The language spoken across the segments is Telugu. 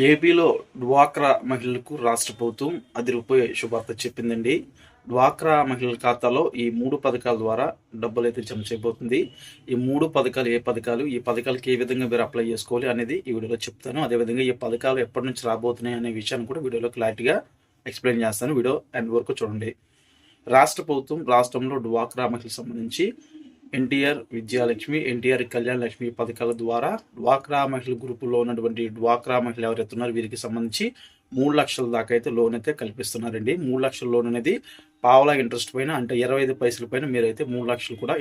ఏపీలో డ్వాక్రా మహిళలకు రాష్ట్ర ప్రభుత్వం అది శుభార్త చెప్పిందండి. డ్వాక్రా మహిళల ఖాతాలో ఈ మూడు పథకాల ద్వారా డబ్బులు అయితే జమ చేయబోతుంది. ఈ మూడు పథకాలు ఏ పథకాలు ఈ పథకాలకి ఏ విధంగా మీరు అప్లై చేసుకోవాలి అనేది ఈ వీడియోలో చెప్తాను. అదేవిధంగా ఈ పథకాలు ఎప్పటి నుంచి రాబోతున్నాయి అనే విషయాన్ని కూడా వీడియోలో క్లారిటీగా ఎక్స్ప్లెయిన్ చేస్తాను. వీడియో ఎండ్ వరకు చూడండి. రాష్ట్ర ప్రభుత్వం రాష్ట్రంలో డ్వాక్రా మహిళలకు సంబంధించి ఎన్టీఆర్ విద్యాలక్ష్మి ఎన్టీఆర్ కళ్యాణ లక్ష్మి పథకాల ద్వారా డ్వాక్రా మహిళల గ్రూపులో ఉన్నటువంటి డ్వాక్రా మహిళలు ఎవరైతే ఉన్నారో వీరికి సంబంధించి మూడు లక్షల దాకా అయితే లోన్ అయితే కల్పిస్తున్నారండి. మూడు లక్షల లోన్ అనేది పావలా ఇంట్రెస్ట్ పైన అంటే ఇరవై ఐదు పైసల పైన మీరైతే మూడు లక్షలు కూడా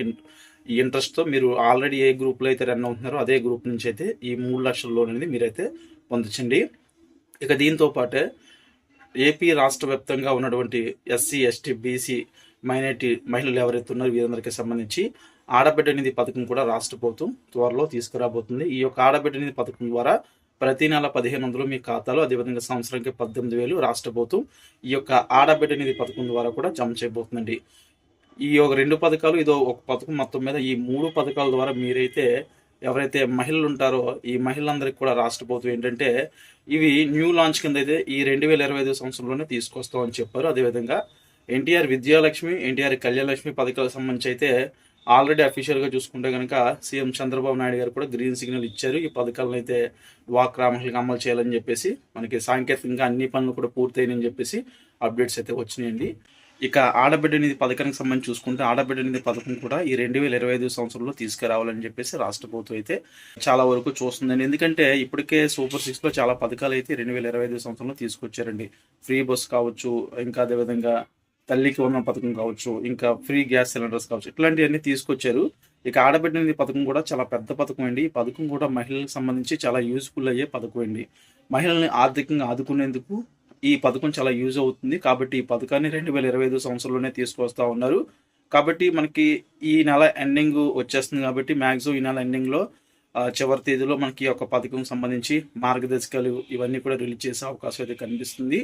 ఈ ఇంట్రెస్ట్తో మీరు ఆల్రెడీ ఏ గ్రూప్లో అయితే రన్ అవుతున్నారో అదే గ్రూప్ నుంచి అయితే ఈ మూడు లక్షల లోన్ అనేది మీరైతే పొందొచ్చండి. ఇక దీంతో పాటే ఏపీ రాష్ట్ర వ్యాప్తంగా ఉన్నటువంటి ఎస్సీ ఎస్టీ బీసీ మైనార్టీ మహిళలు ఎవరైతే ఉన్నారో వీరందరికీ సంబంధించి ఆడబిడ్డ నిధి పథకం కూడా రాష్ట్ర ప్రభుత్వం త్వరలో తీసుకురాబోతుంది. ఈ యొక్క ఆడబిడ్డ నిధి పథకం ద్వారా ప్రతి నెల పదిహేను వందలు మీ ఖాతాలో అదేవిధంగా సంవత్సరానికి పద్దెనిమిది వేలు రాష్ట్ర ప్రభుత్వం ఈ యొక్క ఆడబిడ్డ నిధి పథకం ద్వారా కూడా జమ చేయబోతుందండి. ఈ యొక్క రెండు పథకాలు ఇదో ఒక పథకం మొత్తం మీద ఈ మూడు పథకాల ద్వారా మీరైతే ఎవరైతే మహిళలు ఉంటారో ఈ మహిళలందరికీ కూడా రాష్ట్ర ప్రభుత్వం ఏంటంటే ఇవి న్యూ లాంచ్ కింద అయితే ఈ రెండు వేల ఇరవై ఐదు సంవత్సరంలోనే తీసుకొస్తామని చెప్పారు. అదేవిధంగా ఎన్టీఆర్ విద్యాలక్ష్మి ఎన్టీఆర్ కళ్యాణలక్ష్మి పథకాలకు సంబంధించి అయితే ఆల్రెడీ అఫీషియల్గా చూసుకుంటే కనుక సీఎం చంద్రబాబు నాయుడు గారు కూడా గ్రీన్ సిగ్నల్ ఇచ్చారు. ఈ పథకాలను అయితే డ్వాక్రా అమలు చేయాలని చెప్పేసి మనకి సాంకేతికంగా అన్ని పనులు కూడా పూర్తయినని చెప్పేసి అప్డేట్స్ అయితే వచ్చినాయండి. ఇక ఆడబిడ్డ నిధి పథకానికి సంబంధించి చూసుకుంటే ఆడబిడ్డ నిధి పథకం కూడా ఈ రెండు వేల ఇరవై ఐదు సంవత్సరంలో తీసుకురావాలని చెప్పేసి రాష్ట్ర ప్రభుత్వం అయితే చాలా వరకు చూస్తుందండి. ఎందుకంటే ఇప్పటికే సూపర్ సిక్స్లో చాలా పథకాలు అయితే రెండు వేల ఇరవై ఐదు సంవత్సరంలో తీసుకొచ్చారండి. ఫ్రీ బస్ కావచ్చు ఇంకా అదేవిధంగా తల్లికి ఉన్న పథకం కావచ్చు ఇంకా ఫ్రీ గ్యాస్ సిలిండర్స్ కావచ్చు ఇట్లాంటివన్నీ తీసుకొచ్చారు. ఇక ఆడబిడ్డ పథకం కూడా చాలా పెద్ద పథకం అండి. ఈ పథకం కూడా మహిళలకు సంబంధించి చాలా యూస్ఫుల్ అయ్యే పథకం అండి. మహిళల్ని ఆర్థికంగా ఆదుకునేందుకు ఈ పథకం చాలా యూజ్ అవుతుంది. కాబట్టి ఈ పథకాన్ని రెండు వేల ఇరవై ఐదు సంవత్సరంలోనే తీసుకొస్తా ఉన్నారు. కాబట్టి మనకి ఈ నెల ఎండింగ్ వచ్చేస్తుంది కాబట్టి మ్యాక్సిమం ఈ నెల ఎండింగ్లో చివరి తేదీలో మనకి ఒక పథకం సంబంధించి మార్గదర్శకాలు ఇవన్నీ కూడా రిలీజ్ చేసే అవకాశం అయితే కనిపిస్తుంది.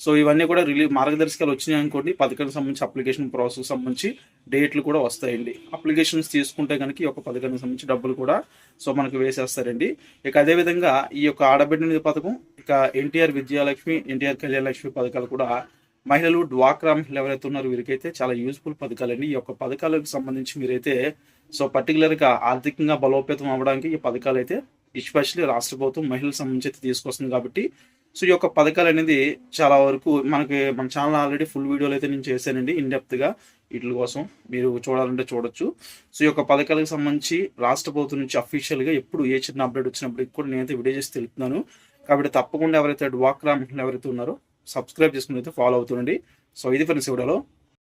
సో ఇవన్నీ కూడా రిలీజ్ మార్గదర్శకాలు వచ్చినాయి అనుకోండి. పథకానికి సంబంధించి అప్లికేషన్ ప్రాసెస్ సంబంధించి డేట్లు కూడా వస్తాయండి. అప్లికేషన్స్ తీసుకుంటే కనుక ఈ యొక్క పథకానికి సంబంధించి డబ్బులు కూడా సో మనకు వేసేస్తారండి. ఇక అదేవిధంగా ఈ యొక్క ఆడబిడ్డ నిధి పథకం ఇక ఎన్టీఆర్ విద్యాలక్ష్మి ఎన్టీఆర్ కళ్యాణ లక్ష్మి పథకాలు కూడా మహిళలు డ్వాక్రా మహిళలు ఎవరైతే ఉన్నారో వీరికైతే చాలా యూజ్ఫుల్ పథకాలండి. ఈ యొక్క పథకాలకు సంబంధించి మీరైతే సో పర్టికులర్గా ఆర్థికంగా బలోపేతం అవ్వడానికి ఈ పథకాలు అయితే ఎస్పెషలీ రాష్ట్ర ప్రభుత్వం మహిళలకు సంబంధించి అయితే తీసుకొస్తుంది కాబట్టి సో ఈ యొక్క పథకాలు అనేది చాలా వరకు మనకి మన ఛానల్ ఆల్రెడీ ఫుల్ వీడియోలు అయితే నేను చేశానండి ఇన్గా. వీటి కోసం మీరు చూడాలంటే చూడొచ్చు. సో ఈ యొక్క పథకాలకు సంబంధించి రాష్ట్ర ప్రభుత్వం నుంచి అఫీషియల్గా ఎప్పుడు ఏ చిన్న అప్డేట్ వచ్చినప్పుడు కూడా నేనైతే వీడియో చేసి తెలుపుతున్నాను. కాబట్టి తప్పకుండా ఎవరైతే డ్వాక్రా ఎవరైతే ఉన్నారో సబ్స్క్రైబ్ చేసుకుని అయితే ఫాలో అవుతుండండి. సో ఇది ఫ్రెండ్స్ వీడియోలో.